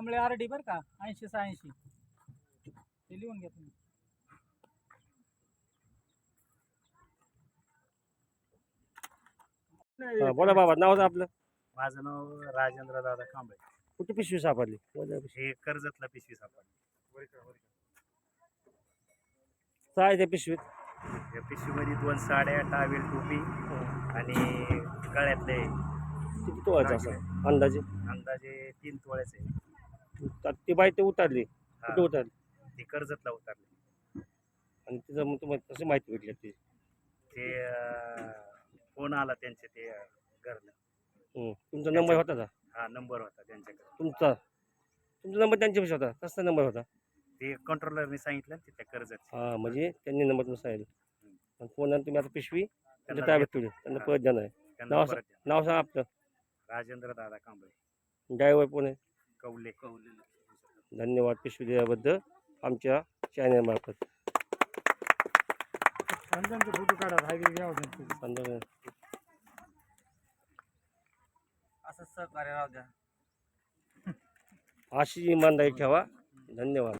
R D बरं का? ऐंशी शहाऐंशी ते लिहून घ्या तुम्ही. हा, बोला बाबा नाव आपलं. माझं नाव राजेंद्र दादा कांबळे. कुठे पिशवी सापडली? बोला. हे कर्जतला पिशवी सापडली. काय आहे त्या पिशवीत. या पिशवीमध्ये दोन साड्या टावेल टोपी आणि गळ्यातले किती तोळाचं असं? अंदाजे? अंदाजे तीन तोळ्याचे. आहे. तर ती बाई ते उतरली. कुठे हा, उतरली? ती कर्जतला उतरली. आणि तिचं मग तुम्हाला कशी माहिती भेटली ती. ते फोन आला त्यांचे ते अं, घरनं. तुमचा नंबर होता का? हा नंबर होता त्यांच्याकडे तुमचा? तुमचा नंबर त्यांच्यापाशी होता. कसला नंबर होता? ते कंट्रोलरने सांगितलं ना तिथल्या कर्जत. हा म्हणजे त्यांनी नंबर तुम्हाला सांगितलं. आणि फोन तुम्ही आता पिशवी त्यांच्या त्यांना ताब्यात. ठेवली त्यांना हा. परत देणार आहे. त्यांना नाव परत द्या. नाव सांगा आपलं. राजेंद्र दादा कांबळे. ड्रायव्हर कोण आहे? कवले कवले धन्यवाद पिशवी दिल्याबद्दल आमच्या चॅनलमार्फत फोटो काढा असं सहकार्य राहू द्या. अशी इमानदारी ठेवा. धन्यवाद.